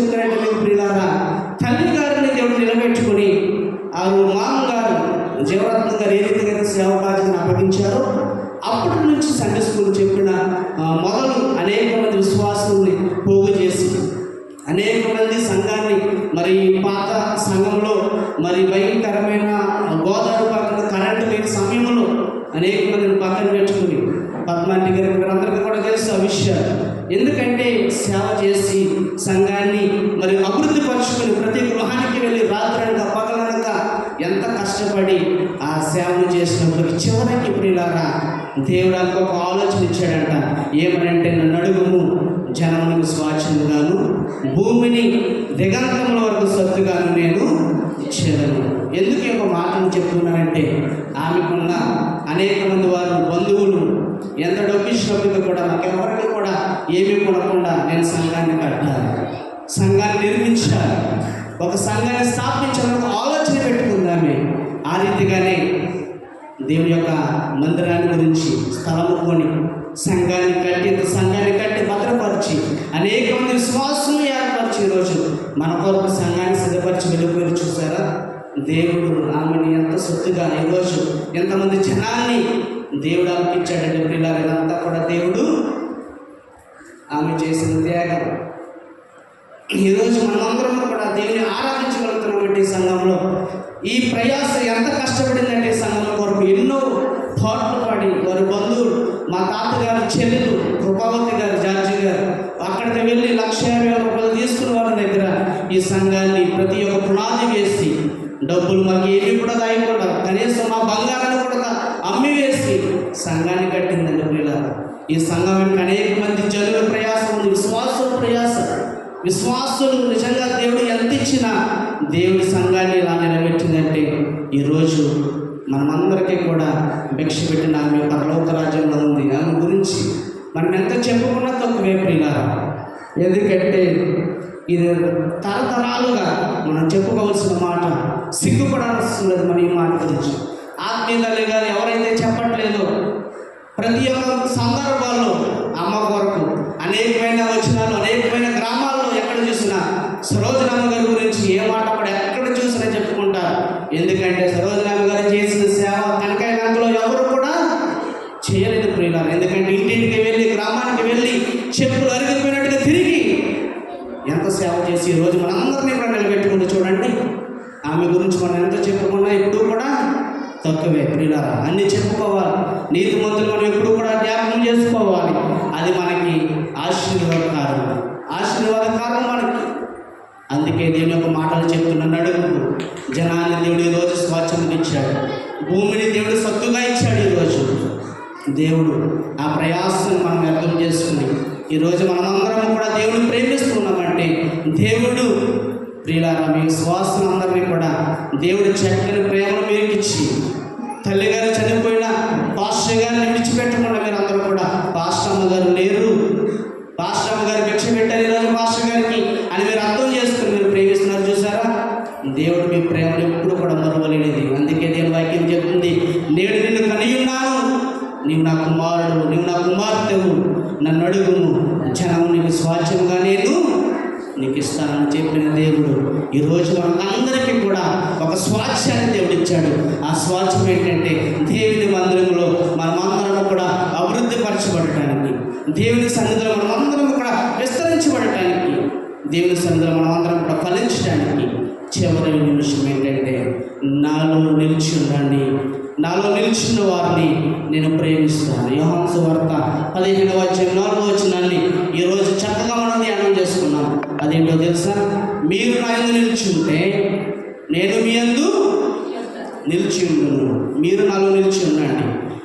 చెప్తారంటే మీకు ప్రియులారా తల్లి గారిని దేవుడు నిలబెట్టుకుని ఆ మామ గారు జీవరత్న గారు ఏ రీతిగా సేవ బాధ్యతను అప్పగించారో అప్పటి నుంచి సండే స్కూల్ చెప్పిన మొదలు అనేక మంది విశ్వాసుల్ని పోగు చేసి అనేక మంది సంఘాన్ని మరి పా ఎందుకంటే సేవ చేసి సంఘాన్ని మరి అభివృద్ధి పరుచుకుని ప్రతి గృహానికి వెళ్ళి రాత్రనక పగలనక ఎంత కష్టపడి ఆ సేవను చేసినప్పుడు చివరికి ప్రియులారా దేవుడు ఒక ఆలోచన ఇచ్చాడంట. ఏమనంటే నన్ను అడుగుము జనములకు స్వాచ్ఛముగాను భూమిని దిగంతముల వరకు సత్తుగాను నేను ఇచ్చేదను ఎందుకు ఒక మాటను చెప్తున్నానంటే ఆమెకున్న అనేక మంది వారు బంధువులు ఎంత డబ్బు ఇచ్చినప్పటికీ కూడా నాకు ఎవరికి ఏమీ కొనకుండా నేను సంఘాన్ని కట్టాలి. సంఘాన్ని నిర్మించాలి. ఒక సంఘాన్ని స్థాపించాలని ఒక ఆలోచన పెట్టుకుందామే. ఆ రీతిగానే దేవుని యొక్క మందిరాన్ని గురించి స్థలము కొని సంఘాన్ని కట్టి సంఘాన్ని కట్టి భద్రపరిచి అనేక మంది విశ్వాసులు ఏర్పరిచి ఈరోజు మన కొరకు సంఘాన్ని సిద్ధపరిచి వెళ్ళిపోయి చూసారా? దేవుడు ఆమెని ఎంత సొత్తుగా ఈరోజు ఎంతమంది జనాన్ని దేవుడు అనిపించాడంటే పిల్లలు ఇదంతా కూడా దేవుడు ఆమె చేసిన త్యాగం. ఈరోజు మనమందరం కూడా దేవుని ఆరాధించగలుగుతున్నామంటే సంఘంలో ఈ ప్రయాస ఎంత కష్టపడిందంటే సంఘంలో సంఘం కొరకు ఎన్నో పాటలు పాడి వారి బంధువులు మా తాతగారు చెల్లెలు కృపావతి గారు జార్జి గారు అక్కడికి వెళ్ళి లక్ష యాభై వేల రూపాయలు తీసుకున్న వాళ్ళ దగ్గర ఈ సంఘాన్ని ప్రతి ఒక్క పునాది వేసి డబ్బులు మాకు ఏమీ కూడా దాయకుండా కనీసం మా బంగారాన్ని కూడా అమ్మి వేసి సంఘాన్ని కట్టిందండి పిల్లలు ఈ సంఘం అనేక మంది జనుల ప్రయాసం ఉంది విశ్వాసుల ప్రయాసం విశ్వాసులకు నిజంగా దేవుడు ఎంత ఇచ్చినా దేవుడి సంఘాన్ని ఇలా నిలబెట్టిందంటే ఈరోజు మనమందరికీ కూడా భిక్ష పెట్టిన ఆమె పరలోక రాజ్యంలో ఉంది. ఆమె గురించి మనం ఎంత చెప్పుకున్నా తక్కువే ప్రియులారా. ఎందుకంటే ఇది తరతరాలుగా మనం చెప్పుకోవాల్సిన మాట సిగ్గుపడాల్సిన లేదు మన ఈ మాట గురించి. ఆత్మీయ తల్లి గారు ఎవరైతే చెప్పట్లేదో ప్రతి ఒక్క సందర్భాల్లో అమ్మ కొరకు అనేకమైన వచనాలు అనేకమైన గ్రామాల్లో ఎక్కడ చూసినా సరోజనామ గారి గురించి ఏ మాట కూడా ఎక్కడ చూసినా చెప్పుకుంటారు. ఎందుకంటే సరోజనామ గారు చేసిన సేవ కనకాయ గంటలో ఎవరు కూడా చేయలేదు ప్రియులారు. ఎందుకంటే ఇంటింటికి వెళ్ళి గ్రామానికి వెళ్ళి చెప్పులు అరిగిపోయినట్టుగా తిరిగి ఎంత సేవ చేసి ఈ రోజు మనందరినీ కూడా నిలబెట్టుకుంటూ చూడండి. ఆమె గురించి మనం ఎంత చెప్పుకున్నా ఎప్పుడూ కూడా తక్కువే ప్రియులారా. అన్ని చెప్పుకోవాలి. నీతిమంతులు మనం ఎప్పుడు కూడా జ్ఞాపకం చేసుకోవాలి. అది మనకి ఆశీర్వాదకారం ఆశీర్వాదకారం మనకి. అందుకే దేవుని యొక్క మాటలు చెప్తున్నాను అడుగు. జనాన్ని దేవుడు ఈరోజు స్వచ్ఛంగా ఇచ్చాడు. భూమిని దేవుడు సత్తుగా ఇచ్చాడు ఈరోజు. దేవుడు ఆ ప్రయాసం మనం అర్థం చేసుకుని ఈరోజు మనమందరం కూడా దేవుడిని ప్రేమిస్తున్నామంటే దేవుడు ప్రియులారా మీ విశ్వాసం అందరినీ కూడా దేవుడి చక్కని ప్రేమను మీకు ఇచ్చి చనిపోయి గారు చనిపోయిన పాస్టర్ గారిని విడిచిపెట్టకుండా మీరు అందరూ కూడా పాస్టర్ అమ్మ గారు లేరు. పాస్టర్ గారు భిక్ష పెట్టారు ఈరోజు పాస్టర్ గారికి అని మీరు అర్థం చేసుకుని మీరు ప్రేమిస్తున్నారు చూసారా? దేవుడు మీ ప్రేమను ఎప్పుడు కూడా మరవలేనిది. అందుకే దేవుని వాక్యం చెప్తుంది నేడు నిన్ను కనియున్నాను నీవు నా కుమారుడు నీవు నా కుమార్తెవు నన్ను అడుగును జనం నీకు స్వాచ్ఛంగా నేను నీకు ఇస్తానని చెప్పిన దేవుడు. ఈరోజు మనందరికీ కూడా ఒక స్వాచ్ఛాన్ని దేవుడు ఇచ్చాడు. ఆ స్వాచ్ఛం ఏంటంటే దేవుని మందిరంలో మనమందరం కూడా అభివృద్ధి పరచబడటానికి దేవుని సన్నిధిలో మనమందరం కూడా విస్తరించబడటానికి దేవుని సన్నిధిలో మనమందరం కూడా ఫలించడానికి చివరి నిమిషం ఏంటంటే నాలో నిలిచి ఉండండి నాలో నిలిచిన వారిని నేను ప్రేమిస్తాను యోహాన్స్ వార్త పదిహేను వచ్చిన నాలుగు వచ్చినాన్ని ఈరోజు చక్కగా మనం ధ్యానం చేసుకున్నాం. అదేంటో తెలుసా? మీరు నా ఎందు నిలిచి ఉంటే నేను మీ అందు నిలిచి ఉండును. మీరు నాలో నిలిచి ఉండండి.